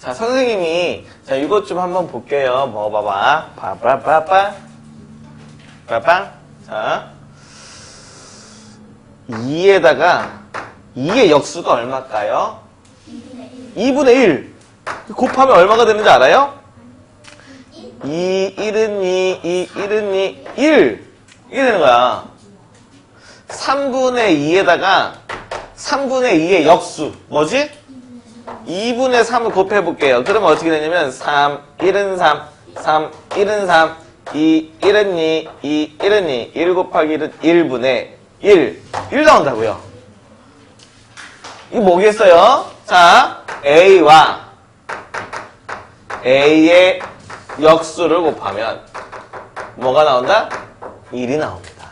자, 선생님이, 자, 이것 좀 한번 볼게요. 뭐, 봐봐. 빠빠빠빠. 빠빵. 자. 2에다가, 2의 역수가 얼마일까요? 2분의 1. 곱하면 얼마가 되는지 알아요? 2, 1은 2, 2, 1은 2, 1. 이게 되는 거야. 3분의 2에다가 3분의 2의 역수. 뭐지? 2분의 3을 곱해 볼게요. 그러면 어떻게 되냐면 3, 1은 3, 3, 1은 3, 2, 1은 2, 2, 1은 2, 1 곱하기 1은 1분의 1. 1 나온다고요. 이거 뭐겠어요? 자, A와 A의 역수를 곱하면 뭐가 나온다? 1이 나옵니다.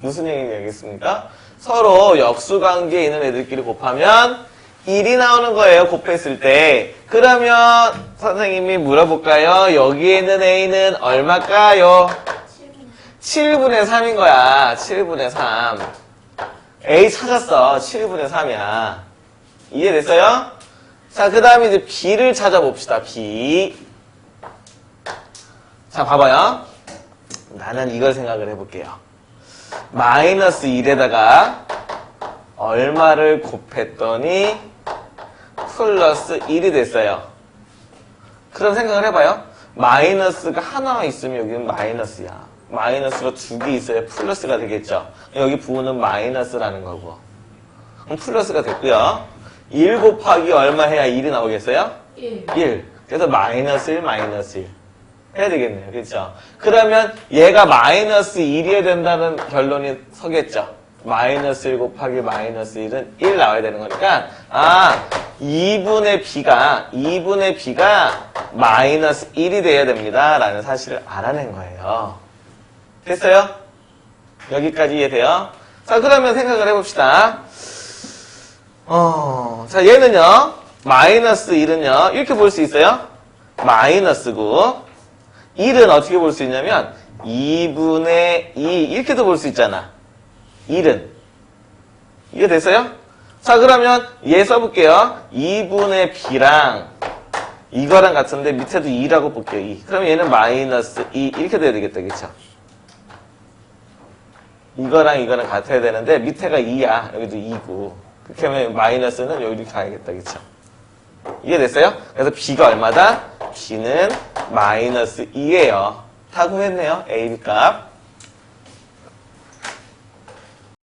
무슨 얘기겠습니까? 서로 역수 관계에 있는 애들끼리 곱하면 1이 나오는 거예요. 곱했을 때. 그러면 선생님이 물어볼까요? 여기에 있는 A는 얼마일까요? 7분의 3인 거야. 7분의 3. A 찾았어. 7분의 3이야. 이해됐어요? 자, 그 다음에 이제 B를 찾아봅시다. B. 자, 봐봐요. 나는 이걸 생각을 해볼게요. 마이너스 1에다가 얼마를 곱했더니 플러스 1이 됐어요. 그럼 생각을 해봐요. 마이너스가 하나 있으면 여기는 마이너스야. 마이너스가 두 개 있어야 플러스가 되겠죠. 여기 부호는 마이너스라는 거고. 그럼 플러스가 됐고요. 1 곱하기 얼마 해야 1이 나오겠어요? 1. 1. 그래서 마이너스 1, 마이너스 1. 해야 되겠네요. 그렇죠? 그러면 얘가 마이너스 1이어야 된다는 결론이 서겠죠. 마이너스 1 곱하기 마이너스 1은 1 나와야 되는 거니까 아 2분의 b가 2분의 b가 마이너스 1이 돼야 됩니다. 라는 사실을 알아낸 거예요. 됐어요? 여기까지 이해돼요? 자 그러면 생각을 해봅시다. 어, 자 얘는요 마이너스 1은요 이렇게 볼 수 있어요? 마이너스고 1은 어떻게 볼 수 있냐면 2분의 2 이렇게도 볼 수 있잖아. 1은 이해 됐어요? 자 그러면 얘 써볼게요. 2분의 b랑 이거랑 같은데 밑에도 2라고 볼게요. 2. 그럼 얘는 마이너스 2 이렇게 돼야 되겠다. 그쵸? 이거랑 이거랑 같아야 되는데 밑에가 2야. 여기도 2고 그렇게 하면 마이너스는 여기로 가야겠다. 그쵸? 이해됐어요? 그래서 b가 얼마다? b는 마이너스 2예요. 다 구했네요. a, b 값.